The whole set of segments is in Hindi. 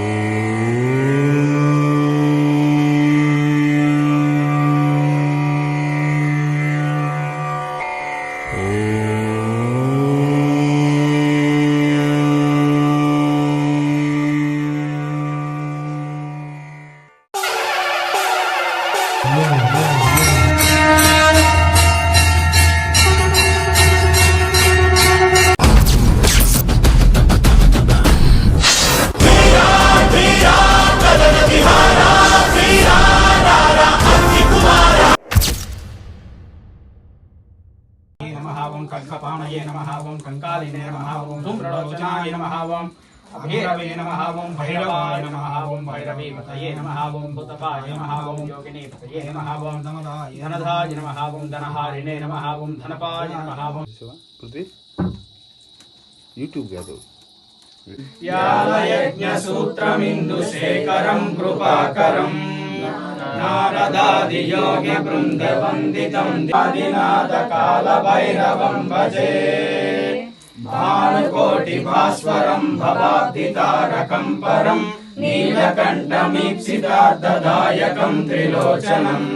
Amen. गंगाये नमः ओम कंकालिने नमः ओम धूम्रलोचनाय नमः ओम अभैरवे नमः ओम भैरवाय नमः ओम भैरवे पतये नमः ओम भूतपाय नमः ओम योगिने पतये नमः ओम धनदाय धनदाय नमः ओम धनहारिणे नमः ओम धनपाय नमः ओम यूट्यूब गया तो कृपाकरम् नारदादियोगि वृन्दवन्दितम्नाथ कालभैरवम् भजे। भानुकोटिभास्वरम् भवाति परम् नीलकण्ठमीप्सितार्थदायकम् त्रिलोचनम्।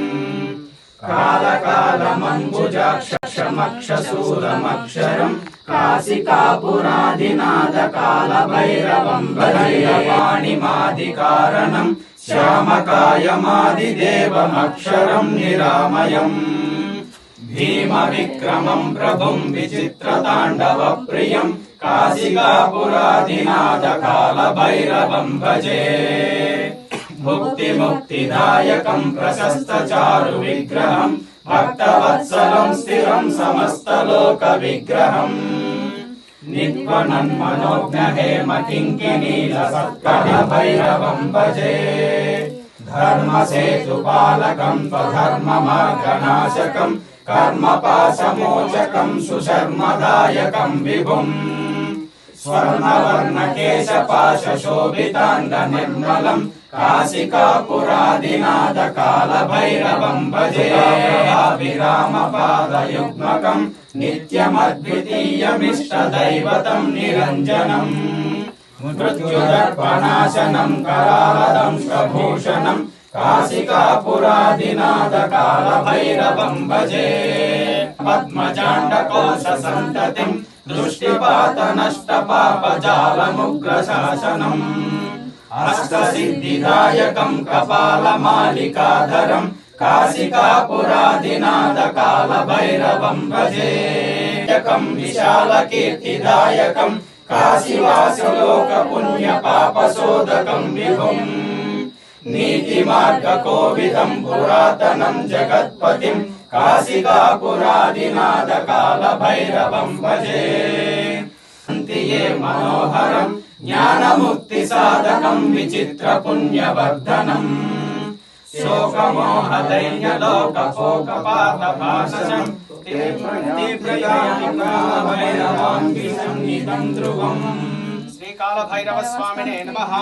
कालकालमम्बुजाक्षसमक्षशूलमक्षरम् काशिकापुरादिनादकालभैरवम्बलवाणिमादिकारणम् కాశికాపురాదినాథ కాల భైరవం భైరవాణిమాది కారణం శ్యామకాయమాదిదేవమక్షరం నిరామయం భీమ విక్రమం ప్రభుం విచిత్రతాండవ ప్రియం निनोज्ञ हेम भजे। धर्मसेतुपालकम् त्वधर्ममार्गनाशकम् कर्मपाशमोचकम् सुशर्मदायकम् विभुम्। स्वर्णवर्णकेशपाशोभिताङ्गनिर्मलम् काशिकापुरादिनादकालभैरवम् भजे विरामपादयुग्मकम् नित्यमद्वितीयमिष्टदैवतम् निरञ्जनम् मृत्युदर्पणाशनम् करालदंशभूषणम् काशिकापुरादिनादकालभैरवम् भजे पद्मजाण्डकोशसन्ततिम् दृष्टिपातनष्टपापजालमुग्रशासनम्। हस्तसिद्धिदायकम् कपालमालिकाधरम् काशिकापुरादिनादकालभैरवम् भजे। यकम् विशालकीर्तिदायकम् काशिवासलोकपुण्यपापशोधकम् भजेयकम् विशाल विभुम्। मार्गकोविदम् पुरातनम् जगत्पतिम् काशिकापुरादिनादकालभैरवम् भजे। सन्ति ये मनोहरम् ज्ञानमुक्तिसाधकम् विचित्रपुण्यवर्धनम् शोकमोहदैन्यलोकशोकपातभाषम् तीव्रयामिकाभैरवाङ्गिसन्निदम् ध्रुवम्। श्रीकालभैरवस्वामिने नमः।